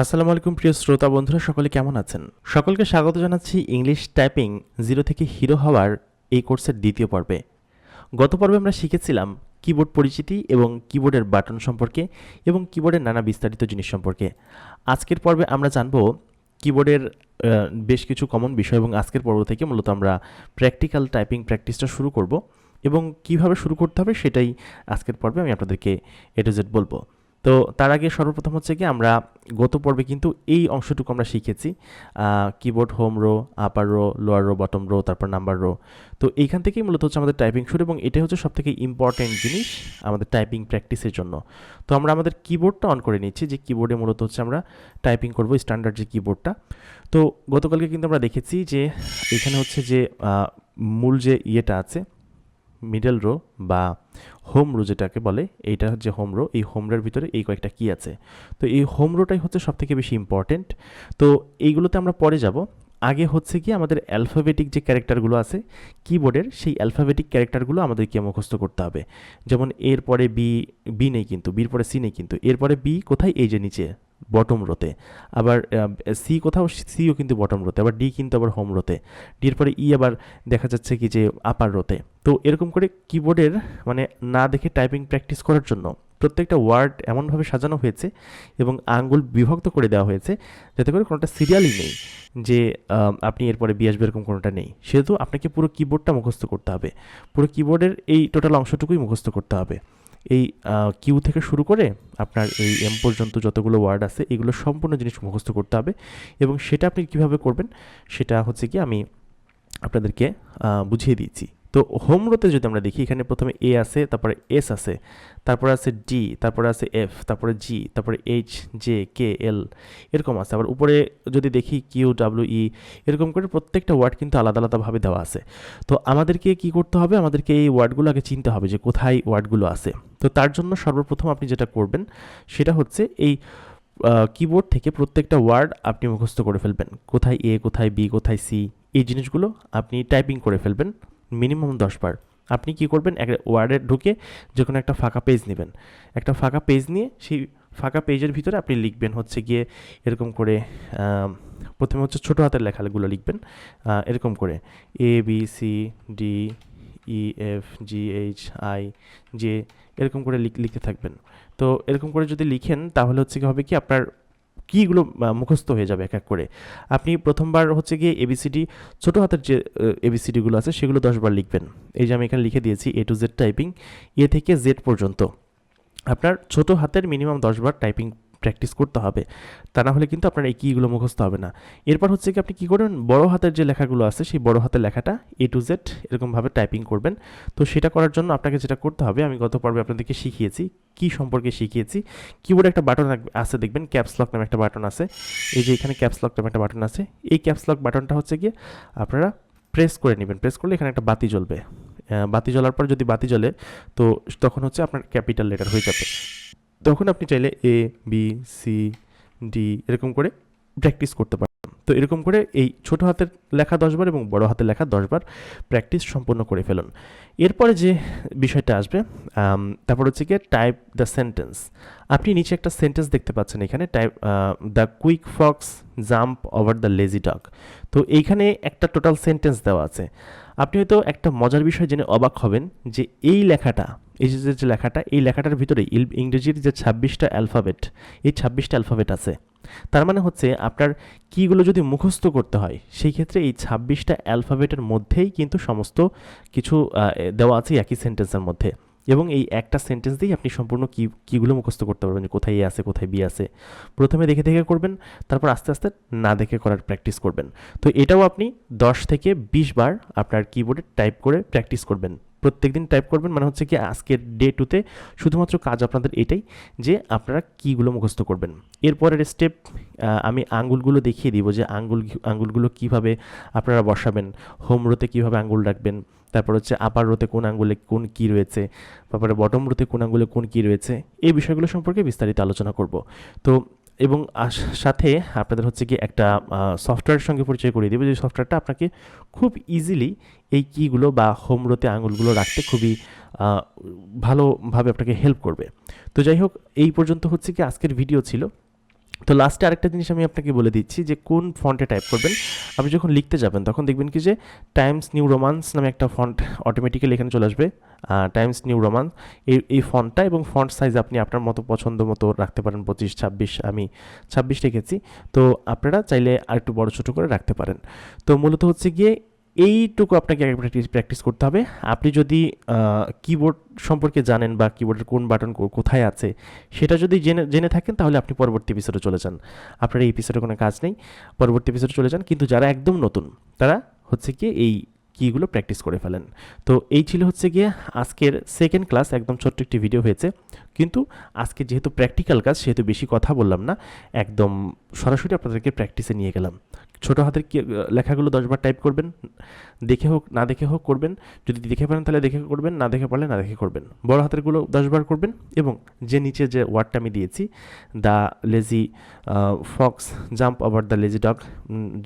আসসালামু আলাইকুম, প্রিয় শ্রোতা বন্ধুরা, সকলে কেমন আছেন? সকলকে স্বাগত জানাচ্ছি ইংলিশ টাইপিং জিরো থেকে হিরো হওয়ার এই কোর্সের দ্বিতীয় পর্বে। গত পর্বে আমরা শিখেছিলাম কিবোর্ড পরিচিতি এবং কিবোর্ডের বাটন সম্পর্কে এবং কিবোর্ডের নানা বিস্তারিত জিনিস সম্পর্কে। আজকের পর্বে আমরা জানব কিবোর্ডের বেশ কিছু কমন বিষয় এবং আজকের পর্ব থেকে মূলত আমরা প্র্যাকটিক্যাল টাইপিং প্র্যাকটিসটা শুরু করব এবং কীভাবে শুরু করতে হবে সেটাই আজকের পর্বে আমি আপনাদেরকে এ টু বলব। তো তার আগে সর্বপ্রথম হচ্ছে কি আমরা গত পর্বে কিন্তু এই অংশটুকু আমরা শিখেছি keyboard home row upper row lower row bottom row তারপর নাম্বার রো তো এইখান থেকেই মূলত হচ্ছে আমাদের টাইপিং শুরু এবং এটাই হচ্ছে সবথেকে ইম্পর্টেন্ট জিনিস আমাদের টাইপিং প্র্যাকটিসের জন্য। তো আমরা আমাদের কিবোর্ডটা অন করে নিচ্ছি, যে কিবোর্ডে মূলত হচ্ছে আমরা টাইপিং করব স্ট্যান্ডার্ড যে কিবোর্ডটা তো গতকালকে কিন্তু আমরা দেখেছি যে এখানে হচ্ছে যে মূল যে ইয়েটা আছে মিডল রো বা হোম রো যেটাকে বলে, এইটা হচ্ছে হোম রো এই হোম রোর ভিতরে এই কয়েকটা কি আছে। তো এই হোম রোটাই হচ্ছে সব থেকে বেশি ইম্পর্টেন্ট তো এইগুলোতে আমরা পরে যাব। আগে হচ্ছে কি আমাদের অ্যালফাবেটিক যে ক্যারেক্টারগুলো আছে কিবোর্ডের সেই অ্যালফাবেটিক ক্যারেক্টারগুলো আমাদেরকে মুখস্থ করতে হবে। যেমন এর পরে বি বি নেই কিন্তু বির পরে সি নেই কিন্তু। এরপরে বি কোথায়? এই যে নিচে। বটম রোতে। আবার সি কোথাও সিও কিন্তু বটম রোতে, আবার ডি কিন্তু আবার হোম রোতে। ডির পরে ই আবার দেখা যাচ্ছে কি যে আপার রোতে। তো এরকম করে কিবোর্ডের মানে না দেখে টাইপিং প্র্যাকটিস করার জন্য প্রত্যেকটা ওয়ার্ড এমনভাবে সাজানো হয়েছে এবং আঙ্গুল বিভক্ত করে দেওয়া হয়েছে যাতে করে কোনোটা সিরিয়ালই নেই যে আপনি এরপরে বি আসবে এরকম কোনোটা নেই। সেহেতু আপনাকে পুরো কিবোর্ডটা মুখস্থ করতে হবে। পুরো কিবোর্ডের এই টোটাল অংশটুকুই মুখস্থ করতে হবে। এই কিউ থেকে শুরু করে আপনার এই এম পর্যন্ত যতগুলো ওয়ার্ড আছে, এগুলো সম্পূর্ণ জিনিস মুখস্থ করতে হবে এবং সেটা আপনি কীভাবে করবেন, সেটা হচ্ছে কি আমি আপনাদেরকে বুঝিয়ে দিচ্ছি তো হোম রোতে যদি আমরা দেখি, এখানে প্রথমে এ আছে, তারপরে এস আছে, তারপরে আছে ডি তারপরে আছে এফ তারপরে জি তারপরে এইচ জে কে এল এরকম আছে। আবার উপরে যদি দেখি কিউ ডাব্লিউ ই এরকম করে প্রত্যেকটা ওয়ার্ড কিন্তু আলাদা আলাদাভাবে দেওয়া আছে। তো আমাদেরকে কি করতে হবে? আমাদেরকে এই ওয়ার্ডগুলো আগে চিনতে হবে যে কোথায় ওয়ার্ডগুলো আছে। তো তার জন্য সর্বপ্রথম আপনি যেটা করবেন, সেটা হচ্ছে এই কিবোর্ড থেকে প্রত্যেকটা ওয়ার্ড আপনি মুখস্থ করে ফেলবেন। কোথায় এ কোথায় বি কোথায় সি এই জিনিসগুলো আপনি টাইপিং করে ফেলবেন। মিনিমাম দশ বার। আপনি কি করবেন, এক ওয়ার্ডে ঢুকে যে কোনো একটা ফাঁকা পেজ নেবেন। একটা ফাঁকা পেজ নিয়ে সেই ফাঁকা পেজের ভিতরে আপনি লিখবেন হচ্ছে গিয়ে এরকম করে প্রথমে হচ্ছে ছোটো হাতের লেখাগুলো লিখবেন এরকম করে। A B C D E F G H I J এরকম করে লিখ- লিখতে থাকবেন। তো এরকম করে যদি লিখেন, তাহলে হচ্ছে কি হবে কি, আপনার কীগুলো মুখস্থ হয়ে যাবে এক এক করে? আপনি প্রথমবার হচ্ছে গিয়ে এবিসিডি ছোটো হাতের যে এবিসিডিগুলো আছে, সেগুলো দশবার লিখবেন। এই যে আমি এখানে লিখে দিয়েছি A to Z typing A থেকে জেড পর্যন্ত। আপনার ছোট হাতের মিনিমাম দশবার টাইপিং প্র্যাকটিস করতে হবে, তা না হলে কিন্তু আপনার এই কীগুলো মুখস্থ হবে না। এরপর হচ্ছে কি আপনি কী করবেন বড় হাতের যে লেখাগুলো আছে, সেই বড় হাতের লেখাটা এ টু জেড এরকমভাবে টাইপিং করবেন। তো সেটা করার জন্য আপনাকে যেটা করতে হবে, আমি গত পর্বে আপনাদেরকে শিখিয়েছি, কি সম্পর্কে শিখিয়েছি। কিবোর্ডে একটা বাটন আছে দেখবেন ক্যাপস লক নামে একটা বাটন আছে। এই যে এখানে ক্যাপস লক নামে একটা বাটন আছে। এই ক্যাপস লক বাটনটা হচ্ছে গিয়ে আপনারা প্রেস করে নেবেন। প্রেস করলে এখানে একটা বাতি জ্বলবে। বাতি জ্বলার পর যদি বাতি জ্বলে, তো তখন হচ্ছে আপনার ক্যাপিটাল লেটার হয়ে যাবে। তখন আপনি চাইলে এ বি সি ডি এরকম করে প্র্যাকটিস করতে পারেন। তো এরকম করে এই ছোট হাতের লেখা দশবার এবং বড় হাতের লেখা দশবার প্র্যাকটিস সম্পন্ন করে ফেলুন। এরপরে যে বিষয়টা আসবে তারপর হচ্ছে গিয়ে টাইপ দ্য সেন্টেন্স আপনি নিচে একটা সেন্টেন্স দেখতে পাচ্ছেন এখানে type the quick fox jump over the lazy dog তো এইখানে একটা টোটাল সেন্টেন্স দেওয়া আছে। আপনি হয়তো একটা মজার বিষয় জেনে অবাক হবেন যে এই লেখাটা, এই যে লেখাটা, এই লেখাটার ভিতরে ইংরেজির যে ছাব্বিশটা অ্যালফাবেট, এই ছাব্বিশটা অ্যালফাবেট আছে। তার মানে হচ্ছে আপনার কীগুলো যদি মুখস্থ করতে হয়, সেই ক্ষেত্রে এই ছাব্বিশটা অ্যালফাবেটের মধ্যেই কিন্তু সমস্ত কিছু দেওয়া আছে একই সেন্টেন্সের মধ্যে। এবং এই একটা সেন্টেন্স দিয়েই আপনি সম্পূর্ণ কি, কীগুলো মুখস্থ করতে পারবেন যে কোথায় এ আছে, কোথায় বি আছে। প্রথমে দেখে দেখে করবেন, তারপর আস্তে আস্তে না দেখে করার প্র্যাকটিস করবেন। তো এটাও আপনি দশ থেকে বিশ বার আপনার কিবোর্ডে টাইপ করে প্র্যাকটিস করবেন। প্রত্যেকদিন টাইপ করবেন মানে হচ্ছে কি আজকের ডে টুতে শুধুমাত্র কাজ আপনাদের এটাই যে আপনারা কীগুলো মুখস্থ করবেন। এরপরের স্টেপ আমি আঙ্গুলগুলো দেখিয়ে দিব যে আঙ্গুল, আঙ্গুলগুলো কীভাবে আপনারা বসাবেন হোম রোতে কীভাবে আঙ্গুল রাখবেন, তারপর হচ্ছে আপার রোতে কোন আঙ্গুলে কোন কী রয়েছে, তারপরে বটম রোতে কোন আঙ্গুলে কোন কী রয়েছে, এই বিষয়গুলো সম্পর্কে বিস্তারিত আলোচনা করব। তো এবং সাথে আপনাদের হচ্ছে কি একটা সফটওয়্যারের সঙ্গে পরিচয় করিয়ে দেবে যে সফটওয়্যারটা আপনাকে খুব ইজিলি এই কীগুলো বা হোম রোতে আঙুলগুলো রাখতে খুবই ভালোভাবে আপনাকে হেল্প করবে। তো যাই হোক, এই পর্যন্ত হচ্ছে কি আজকের ভিডিও ছিল। তো লাস্টে আরেকটা জিনিস আমি আপনাকে বলে দিচ্ছি যে কোন ফন্টে টাইপ করবেন, আপনি যখন লিখতে যাবেন তখন দেখবেন কি যে টাইমস নিউ রোমান্স নামে একটা ফন্ট অটোমেটিক্যালি এখানে চলে আসবে। টাইমস নিউ রোমান্স এই এই ফন্টটা এবং ফন্ট সাইজ আপনি আপনার মতো পছন্দ মতো রাখতে পারেন, পঁচিশ, ছাব্বিশ, আমি ছাব্বিশ রেখেছি। তো আপনারা চাইলে আর একটু বড় ছোটো করে রাখতে পারেন। তো মূলত হচ্ছে গিয়ে এইটুকু আপনাকে প্র্যাকটিস প্র্যাকটিস করতে হবে। আপনি যদি কিবোর্ড সম্পর্কে জানেন বা কিবোর্ডের কোন বাটন কোথায় আছে, সেটা যদি জেনে জেনে থাকেন, তাহলে আপনি পরবর্তী এপিসোডে চলে যান। আপনার এই এপিসোডে কোনো কাজ নেই। পরবর্তী এপিসোডে চলে যান, কিন্তু যারা একদম নতুন, তারা হচ্ছে কি এই কিগুলো প্র্যাকটিস করে ফেলেন। তো এই ছিল হচ্ছে গিয়ে আজকের সেকেন্ড ক্লাস একদম ছোট্ট একটি ভিডিও হয়েছে। কিন্তু আজকে যেহেতু প্র্যাকটিক্যাল কাজ, সেহেতু বেশি কথা বললাম না, একদম সরাসরি আপনাদেরকে প্র্যাকটিসে নিয়ে গেলাম। ছোটো হাতের কি, লেখাগুলো দশবার টাইপ করবেন, দেখে হোক, না দেখে হোক করবেন। যদি দেখে পারেন, তাহলে দেখে করবেন, না দেখে পারলে না দেখে করবেন। বড় হাতেরগুলো দশবার করবেন এবং যে নিচে যে ওয়ার্ডটা আমি দিয়েছি the lazy fox jump over the lazy dog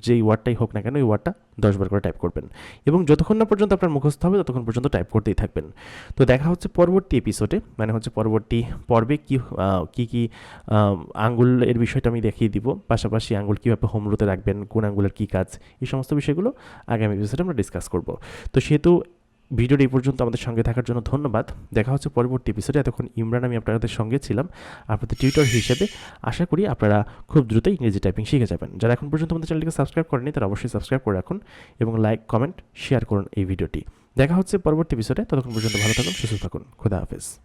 যেই ওয়ার্ডটাই হোক না কেন ওই ওয়ার্ডটা দশবার করে টাইপ করবেন। এবং যতক্ষণ না পর্যন্ত আপনার মুখস্থ হবে, ততক্ষণ পর্যন্ত টাইপ করতেই থাকবেন। তো দেখা হচ্ছে পরবর্তী এপিসোডে মানে হচ্ছে পরবর্তী পর্বে কি কী কী আঙ্গুলের বিষয়টা আমি দেখিয়ে দিব। পাশাপাশি আঙ্গুল কীভাবে হোমরুতে রাখবেন, কোন আঙ্গুলের কী কাজ, এই সমস্ত বিষয়গুলো আগামী এপিসোডে আমরা ডিসকাস করব। তো সেহেতু ভিডিওটি এই পর্যন্ত আমাদের সঙ্গে থাকার জন্য ধন্যবাদ। দেখা হচ্ছে পরবর্তী এপিসোডে এতক্ষণ ইমরান, আমি আপনাদের সঙ্গে ছিলাম। আপনাদের টিউটর হিসেবে আশা করি আপনারা খুব দ্রুতই ইংরেজি টাইপিং শিখে যাবেন। যারা এখন পর্যন্ত আমাদের চ্যানেলটিকে সাবস্ক্রাইব করেনি তারা অবশ্যই সাবস্ক্রাইব করে রাখুন এবং লাইক কমেন্ট শেয়ার করুন এই ভিডিওটি। দেখা হচ্ছে পরবর্তী এপিসোডে ততক্ষণ পর্যন্ত ভালো থাকুন, সুস্থ থাকুন। খুদা হাফেজ।